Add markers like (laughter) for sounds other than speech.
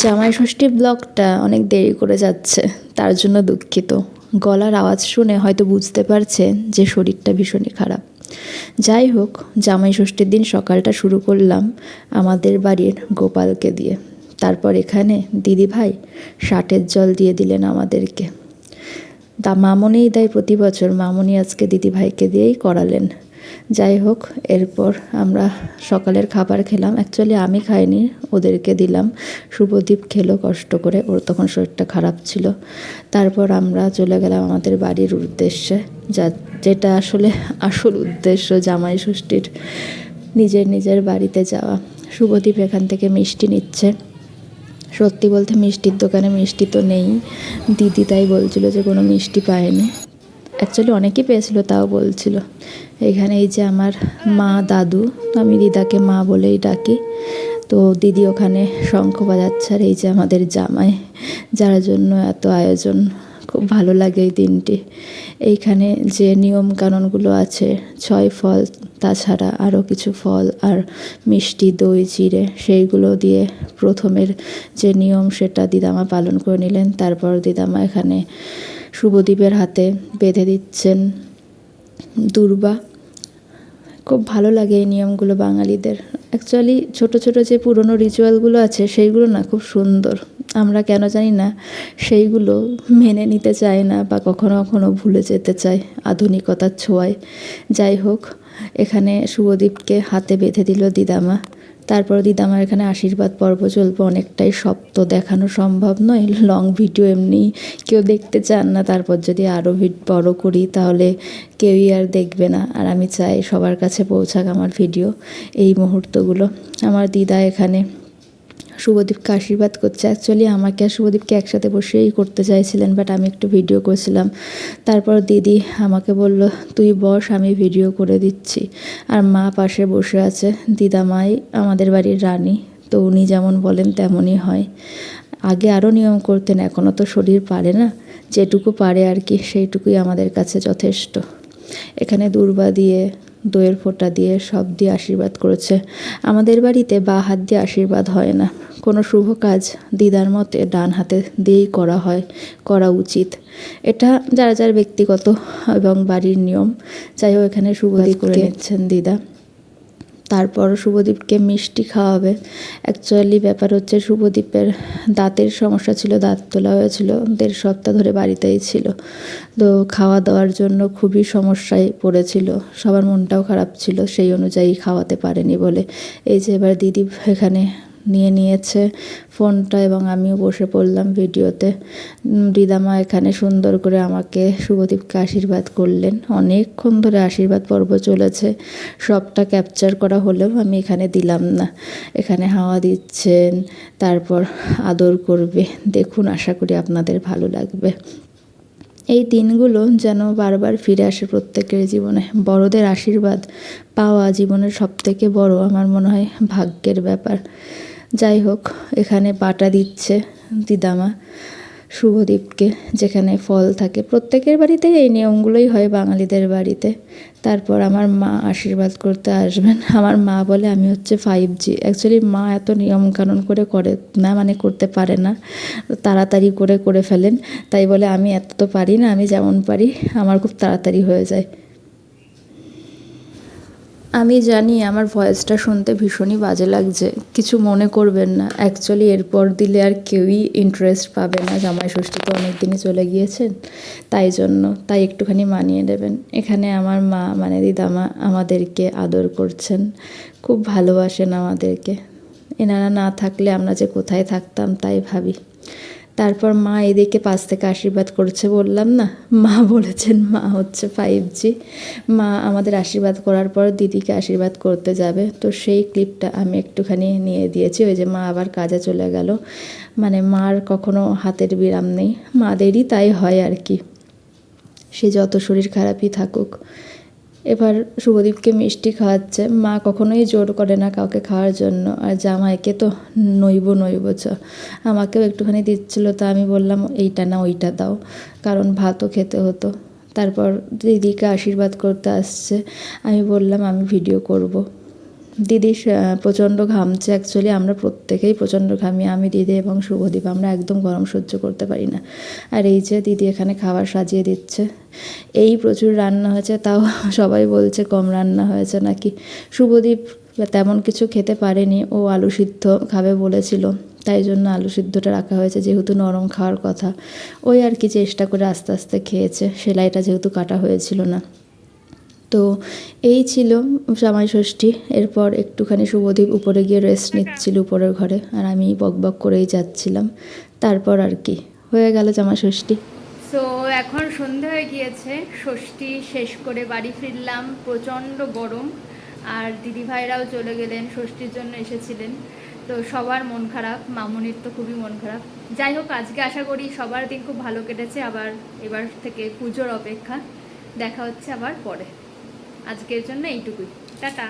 জামাই ষষ্ঠী ব্লগটা অনেক দেরি করে যাচ্ছে, তার জন্য দুঃখিত। গলার আওয়াজ শুনে হয়তো বুঝতে পারছেন যে শরীরটা ভীষণই খারাপ। যাই হোক জামাই ষষ্ঠীর দিন সকালটা শুরু করলাম আমাদের বাড়ির গোপালকে দিয়ে। তারপর এখানে দিদি ভাই ষাটের জল দিয়ে দিলেন আমাদেরকে। তা মামনেই দেয় প্রতি বছর, মামনি আজকে দিদি ভাইকে দিয়েই করালেন। যাই হোক, এরপর আমরা সকালের খাবার খেলাম। অ্যাকচুয়ালি আমি খাইনি, ওদেরকে দিলাম। শুভদীপ খেলো কষ্ট করে, ওর তখন শরীরটা খারাপ ছিল। তারপর আমরা চলে গেলাম আমাদের বাড়ির উদ্দেশ্যে। যা, যেটা আসলে আসল উদ্দেশ্য জামাই ষষ্ঠীর নিজের নিজের বাড়িতে যাওয়া। শুভদীপ এখান থেকে মিষ্টি নিচ্ছে। সত্যি বলতে মিষ্টির দোকানে মিষ্টি তো নেই। দিদি তাই বলছিল যে কোনো মিষ্টি পায়নি। অ্যাকচুয়ালি অনেকেই পেয়েছিল, তাও বলছিল। এখানে এই যে আমার মা, দাদু, আমি দিদাকে মা বলেই ডাকি। তো দিদি ওখানে শঙ্খ বাজাচ্ছে, আর এই যে আমাদের জামাই, যার জন্য এত আয়োজন, খুব ভালো লাগে এই দিনটি। এইখানে যে নিয়ম কানুনগুলো আছে, ছয় ফল, তাছাড়া আরও কিছু ফল আর মিষ্টি, দই চিড়ে সেইগুলো দিয়ে প্রথমের যে নিয়ম, সেটা দিদামা পালন করে নিলেন। তারপর দিদামা এখানে শুভদীপের হাতে বেঁধে দিচ্ছেন দুর্বা। খুব ভালো লাগে এই নিয়মগুলো বাঙালিদের। অ্যাকচুয়ালি ছোট ছোট যে পুরনো রিচুয়ালগুলো আছে, সেইগুলো না খুব সুন্দর। আমরা কেন জানি না, সেইগুলো মেনে নিতে চাই না বা কখনো কখনো ভুলে যেতে চাই আধুনিকতার ছোঁয়ায়। যাই হোক, এখানে শুভদীপকে হাতে বেঁধে দিল দিদামা। তারপর দিদামার এখানে আশীর্বাদ পর্ব চলবে, অনেকটাই সপ্ত দেখানো সম্ভব নয়। লং ভিডিও এমনি কেউ দেখতে চান না, তারপর যদি আরও বড় করি তাহলে কেউই আর দেখবে না। আর আমি চাই সবার কাছে পৌঁছাক আমার ভিডিও এই মুহূর্তগুলো। আমার দিদা এখানে শুভদীপকে আশীর্বাদ করছে। অ্যাকচুয়ালি আমাকে আর শুভদীপকে একসাথে বসেই করতে চাইছিলেন বাট আমি একটু ভিডিও করেছিলাম। তারপর দিদি আমাকে বলল, তুই বস, আমি ভিডিও করে দিচ্ছি। আর মা পাশে বসে আছে দিদা মাই আমাদের বাড়ির রানী, তো উনি যেমন বলেন তেমনই হয়। আগে আরও নিয়ম করতেন এখনও তো শরীর পারে না। যেটুকু পারে আর কি, সেইটুকুই আমাদের কাছে যথেষ্ট। এখানে দুর্বা দিয়ে দইয়ের ফোঁটা দিয়ে সব দিয়ে আশীর্বাদ করেছে। আমাদের বাড়িতে বা হাত দিয়ে আশীর্বাদ হয় না। কোনো শুভ কাজ দিদার মতে ডান হাতে দিয়েই করা হয় করা উচিত। এটা যারা যার ব্যক্তিগত এবং বাড়ির নিয়ম। যাই হোক এখানে শুভ করে নিচ্ছেন দিদা। তারপর শুভদীপকে মিষ্টি খাওয়াবে। অ্যাকচুয়ালি ব্যাপার হচ্ছে শুভদীপের দাঁতের সমস্যা ছিল, দাঁত তোলা হয়েছিল, দেড় সপ্তাহ ধরে বাড়িতেই ছিল। তো খাওয়া দাওয়ার জন্য খুবই সমস্যায় পড়েছিল, সবার মনটাও খারাপ ছিল, সেই অনুযায়ী খাওয়াতে পারেনি বলে। এই যে এবার দিদি এখানে নিয়ে নিয়েছে ফোনটা এবং আমিও বসে পড়লাম ভিডিওতে। রিদামা এখানে সুন্দর করে আমাকে শুভদীপকে আশীর্বাদ করলেন। অনেকক্ষণ ধরে আশীর্বাদ পর্ব চলেছে। সবটা ক্যাপচার করা হলেও আমি এখানে দিলাম না। এখানে হাওয়া দিচ্ছেন, তারপর আদর করবে। দেখুন, আশা করি আপনাদের ভালো লাগবে। এই দিনগুলো যেন বারবার ফিরে আসে প্রত্যেকের জীবনে। বড়দের আশীর্বাদ পাওয়া জীবনের সবথেকে বড় আমার মনে হয় ভাগ্যের ব্যাপার। যাই হোক, এখানে পাটা দিচ্ছে দিদামা শুভদীপকে, যেখানে ফল থাকে। প্রত্যেকের বাড়িতেই এই নিয়মগুলোই হয় বাঙালিদের বাড়িতে। তারপর আমার মা আশীর্বাদ করতে আসবেন। (laughs) আমার মা বলে, আমি হচ্ছে ফাইভ জি অ্যাকচুয়ালি মা এত নিয়মকানুন করে করে না মানে করতে পারে না। তাড়াতাড়ি করে করে ফেলেন। তাই বলে, আমি এত তো পারি না, আমি যেমন পারি, আমার খুব তাড়াতাড়ি হয়ে যায়। আমি জানি আমার ভয়েসটা শুনতে ভীষণই বাজে লাগছে, কিছু মনে করবেন না। অ্যাকচুয়ালি এরপর দিলে আর কেউই ইন্টারেস্ট পাবে না। জামাই ষষ্ঠী তো অনেক দিনই চলে গিয়েছেন, তাই জন্য, তাই একটুখানি মানিয়ে নেবেন। এখানে আমার মা মানে দিদামা আমাদেরকে আদর করছেন, খুব ভালোবাসেন আমাদেরকে। এনারা না থাকলে আমরা যে কোথায় থাকতাম তাই ভাবি। তারপর মা এদিকে পাশ থেকে আশীর্বাদ করছে, বললাম না, মা বলেছেন মা হচ্ছে ফাইভ জি মা আমাদের আশীর্বাদ করার পর দিদিকে আশীর্বাদ করতে যাবে। তো সেই ক্লিপটা আমি একটুখানি নিয়ে দিয়েছি, ওই যে মা আবার কাজে চলে গেল। মানে মার কখনো হাতের বিরাম নেই, মাদেরই তাই হয় আর কি। সে যত শরীর খারাপই থাকুক এবার শুভদীপকে মিষ্টি খাওয়াচ্ছে। মা কখনোই জোর করে না কাউকে খাওয়ার জন্য। আর জামাইকে তো নইব নইব, চ। আমাকেও একটুখানি দিচ্ছিল তা আমি বললাম, এইটা না, ওইটা দাও। কারণ ভাতও খেতে হতো। তারপর দিদিকে আশীর্বাদ করতে আসছে। আমি বললাম, আমি ভিডিও করব। দিদি প্রচণ্ড ঘামছে অ্যাকচুয়ালি আমরা প্রত্যেকেই প্রচণ্ড ঘামি, আমি, দিদি এবং শুভদীপ, আমরা একদম গরম সহ্য করতে পারি না। আর এই যে দিদি এখানে খাবার সাজিয়ে দিচ্ছে, এই প্রচুর রান্না হয়েছে, তাও (laughs) সবাই বলছে কম রান্না হয়েছে নাকি? শুভদীপ তেমন কিছু খেতে পারেনি, ও আলু সিদ্ধ খাবে বলেছিল, তাই জন্য আলু সিদ্ধটা রাখা হয়েছে, যেহেতু নরম খাওয়ার কথা। ওই আর কি চেষ্টা করে আস্তে আস্তে খেয়েছে, সেলাইটা যেহেতু কাটা হয়েছিল না। তো এই ছিল জামাই ষষ্ঠী। এরপর একটুখানি শুভদীপ উপরে গিয়ে রেস্ট নিচ্ছিল উপরের ঘরে আর আমি বক বক করেই যাচ্ছিলাম। তারপর আর কি, হয়ে গেল জামাই ষষ্ঠী। সো এখন সন্ধে হয়ে গিয়েছে, ষষ্ঠী শেষ করে বাড়ি ফিরলাম, প্রচণ্ড গরম। আর দিদি ভাইরাও চলে গেলেন, ষষ্ঠীর জন্য এসেছিলেন। তো সবার মন খারাপ, মামনির তো খুবই মন খারাপ। যাই হোক, আজকে আশা করি সবার দিন খুব ভালো কেটেছে। আবার এবার থেকে পুজোর অপেক্ষা, দেখা হচ্ছে আবার পরে। আজকের জন্য এইটুকুই। টাটা।